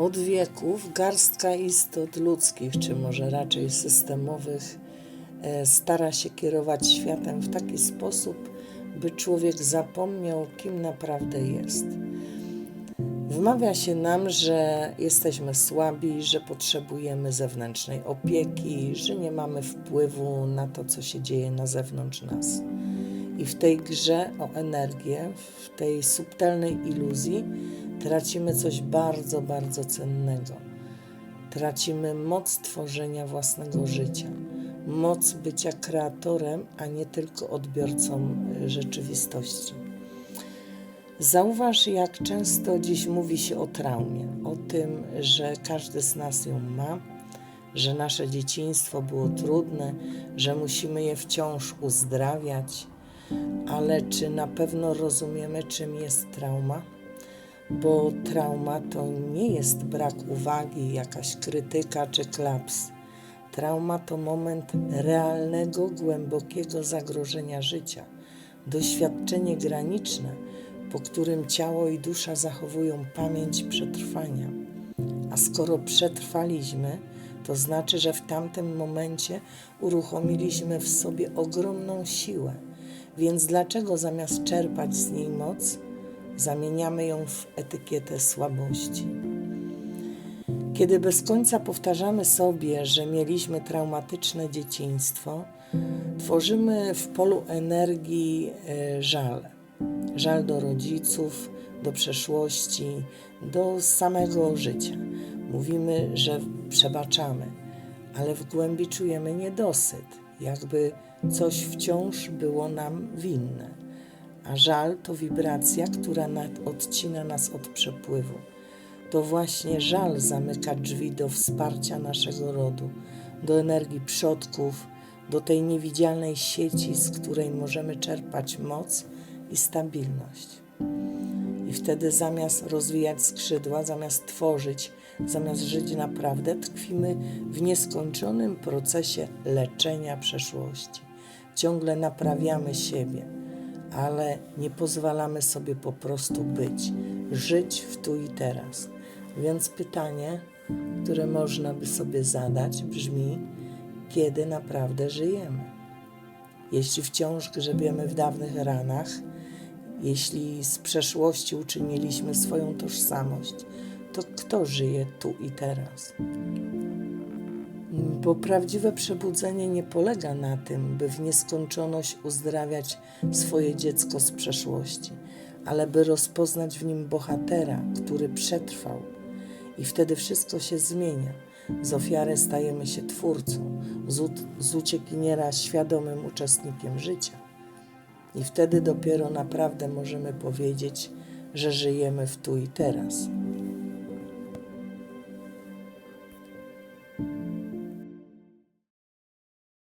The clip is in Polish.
Od wieków garstka istot ludzkich, czy może raczej systemowych, e, stara się kierować światem w taki sposób, by człowiek zapomniał, kim naprawdę jest. Wmawia się nam, że jesteśmy słabi, że potrzebujemy zewnętrznej opieki, że nie mamy wpływu na to, co się dzieje na zewnątrz nas. I w tej grze o energię, w tej subtelnej iluzji, tracimy coś bardzo, bardzo cennego. Tracimy moc tworzenia własnego życia, moc bycia kreatorem, a nie tylko odbiorcą y, rzeczywistości. Zauważ, jak często dziś mówi się o traumie, o tym, że każdy z nas ją ma, że nasze dzieciństwo było trudne, że musimy je wciąż uzdrawiać, ale czy na pewno rozumiemy, czym jest trauma? Bo trauma to nie jest brak uwagi, jakaś krytyka czy klaps. Trauma to moment realnego, głębokiego zagrożenia życia, doświadczenie graniczne, po którym ciało i dusza zachowują pamięć przetrwania. A skoro przetrwaliśmy, to znaczy, że w tamtym momencie uruchomiliśmy w sobie ogromną siłę. Więc dlaczego zamiast czerpać z niej moc, zamieniamy ją w etykietę słabości? Kiedy bez końca powtarzamy sobie, że mieliśmy traumatyczne dzieciństwo, tworzymy w polu energii e, żal. Żal do rodziców, do przeszłości, do samego życia. Mówimy, że przebaczamy, ale w głębi czujemy niedosyt, jakby coś wciąż było nam winne. A żal to wibracja, która odcina nas od przepływu. To właśnie żal zamyka drzwi do wsparcia naszego rodu, do energii przodków, do tej niewidzialnej sieci, z której możemy czerpać moc i stabilność. I wtedy zamiast rozwijać skrzydła, zamiast tworzyć, zamiast żyć naprawdę, tkwimy w nieskończonym procesie leczenia przeszłości. Ciągle naprawiamy siebie, ale nie pozwalamy sobie po prostu być, żyć w tu i teraz. Więc pytanie, które można by sobie zadać, brzmi: kiedy naprawdę żyjemy? Jeśli wciąż grzebiemy w dawnych ranach, jeśli z przeszłości uczyniliśmy swoją tożsamość, to kto żyje tu i teraz? Bo prawdziwe przebudzenie nie polega na tym, by w nieskończoność uzdrawiać swoje dziecko z przeszłości, ale by rozpoznać w nim bohatera, który przetrwał. I wtedy wszystko się zmienia. Z ofiary stajemy się twórcą, z, z uciekiniera świadomym uczestnikiem życia. I wtedy dopiero naprawdę możemy powiedzieć, że żyjemy w tu i teraz.